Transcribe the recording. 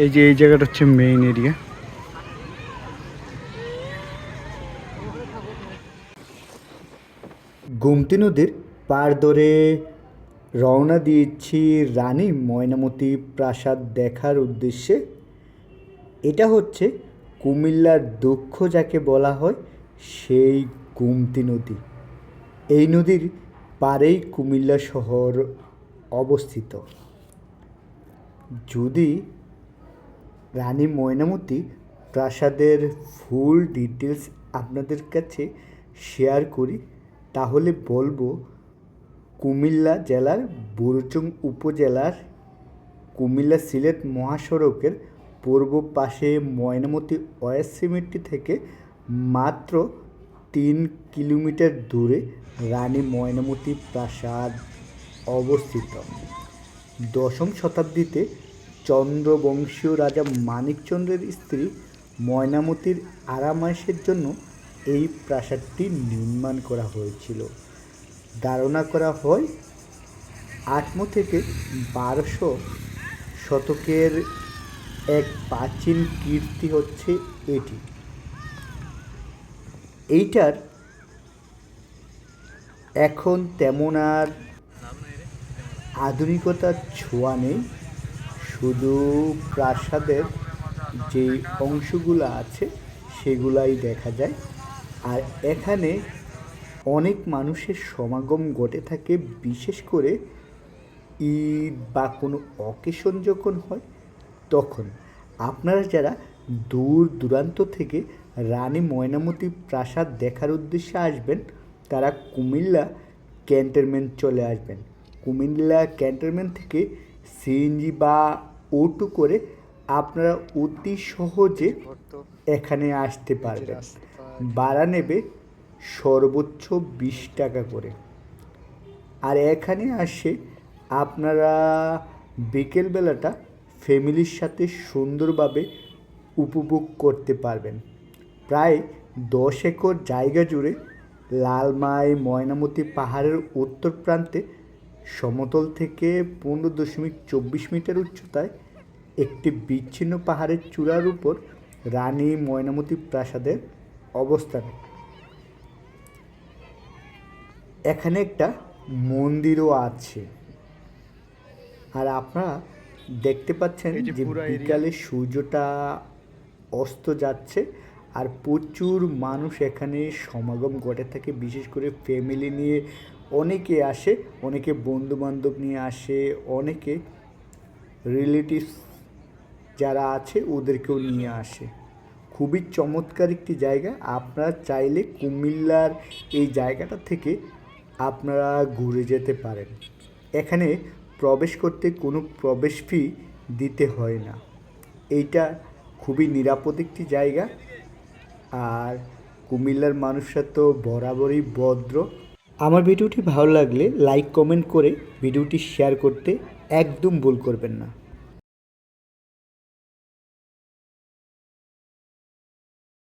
এই যে, এই জায়গাটা হচ্ছে মেইন এরিয়া গোমতী নদীর পার ধরে রওনা দিয়েছি রানী ময়নামতি প্রাসাদ দেখার উদ্দেশ্যে। এটা হচ্ছে কুমিল্লার দক্ষ যাকে বলা হয় সেই গোমতী নদী। এই নদীর পারেই কুমিল্লা শহর অবস্থিত। যদি রানী ময়নামতি প্রাসাদের ফুল ডিটেলস আপনাদের কাছে শেয়ার করি। তাহলে বলব, কুমিল্লা জেলার বুরুচুং উপজেলার কুমিল্লা সিলেট মহাসড়কের পূর্ব পাশে ময়নামতি ওয়ার সিমেন্টটি থেকে মাত্র তিন কিলোমিটার দূরে রানী ময়নামতি প্রাসাদ অবস্থিত। দশম শতাব্দীতে চন্দ্রবংশীয় রাজা মানিকচন্দ্রের স্ত্রী ময়নামতির আরামায়েশের জন্য এই প্রাসাদটি নির্মাণ করা হয়েছিল। ধারণা করা হয়, আটমো থেকে বারোশো শতকের এক প্রাচীন কীর্তি হচ্ছে এটি। এইটার এখন তেমন আর আধুনিকতার ছোঁয়া নেই। শুধু প্রাসাদের যে অংশগুলো আছে, সেগুলাই দেখা যায়। আর এখানে অনেক মানুষের সমাগম ঘটে থাকে, বিশেষ করে ঈদ বা কোনো অকেশন যখন হয়, তখন। আপনারা যারা দূর দূরান্ত থেকে রানী ময়নামতি প্রাসাদ দেখার উদ্দেশ্যে আসবেন, তারা কুমিল্লা ক্যান্টনমেন্ট চলে আসবেন। কুমিল্লা ক্যান্টনমেন্ট থেকে সিএনজি বা ওটু করে আপনারা অতি সহজে এখানে আসতে পারবেন। ভাড়া নেবে সর্বোচ্চ বিশ টাকা করে। আর এখানে আসে আপনারা বিকেলবেলাটা ফ্যামিলির সাথে সুন্দরভাবে উপভোগ করতে পারবেন। প্রায় দশ একর জায়গা জুড়ে লালমাই ময়নামতি পাহাড়ের উত্তর প্রান্তে সমতল থেকে পনেরো দশমিক চব্বিশ মিটার উচ্চতায় একটি বিচ্ছিন্ন পাহাড়ের চূড়ার উপর রানী ময়নামতি প্রাসাদের অবস্থান এখানে একটা মন্দিরও আছে আর আপনারা দেখতে পাচ্ছেন যে। বিকালে সূর্যটা অস্ত যাচ্ছে আর প্রচুর মানুষ এখানে সমাগম ঘটে থাকে বিশেষ করে ফ্যামিলি নিয়ে অনেকে আসে, অনেকে বন্ধু বান্ধব নিয়ে আসে, অনেকে রিলেটিভস যারা আছে ওদেরকেও নিয়ে আসে। খুবই চমৎকার একটি জায়গা। আপনারা চাইলে কুমিল্লার এই জায়গাটা থেকে আপনারা ঘুরে যেতে পারেন। এখানে প্রবেশ করতে কোনো প্রবেশ ফি দিতে হয় না। এইটা খুবই নিরাপদ একটি জায়গা। আর কুমিল্লার মানুষরা তো বরাবরই ভদ্র। আমার ভিডিওটি ভালো লাগলে লাইক কমেন্ট করে ভিডিওটি শেয়ার করতে একদম ভুল করবেন না।